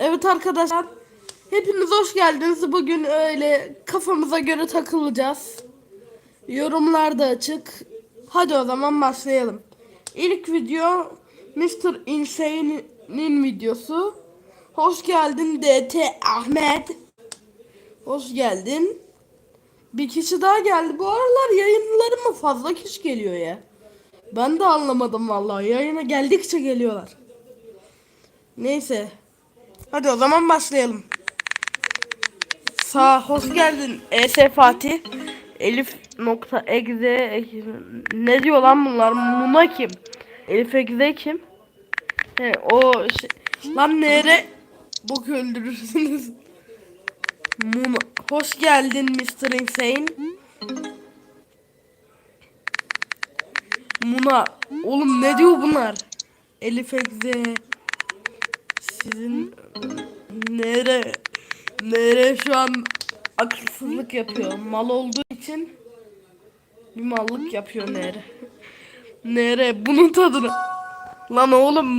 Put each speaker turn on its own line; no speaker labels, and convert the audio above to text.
Evet arkadaşlar. Hepiniz hoş geldiniz. Bugün öyle kafamıza göre takılacağız. Yorumlar da açık. Hadi o zaman başlayalım. İlk video Mr. Insane'nin videosu. Hoş geldin DT Ahmet. Hoş geldin. Bir kişi daha geldi. Bu aralar yayınlarıma fazla kişi geliyor ya. Ben de anlamadım vallahi. Yayına geldikçe geliyorlar. Neyse. Hadi o zaman başlayalım. Sağ hoş geldin ES Fatih. Elif nokta egze ne diyor lan bunlar? Muna kim? Elif egze kim? He o şey, lan nere bok öldürürsünüz. Muna hoş geldin Mr. Insane. Muna oğlum ne diyor bunlar? Elif egze sizin nere nere şu an akılsızlık yapıyor. Mal olduğu için bir mallık yapıyor nere. Nere bunun tadını. Lan oğlum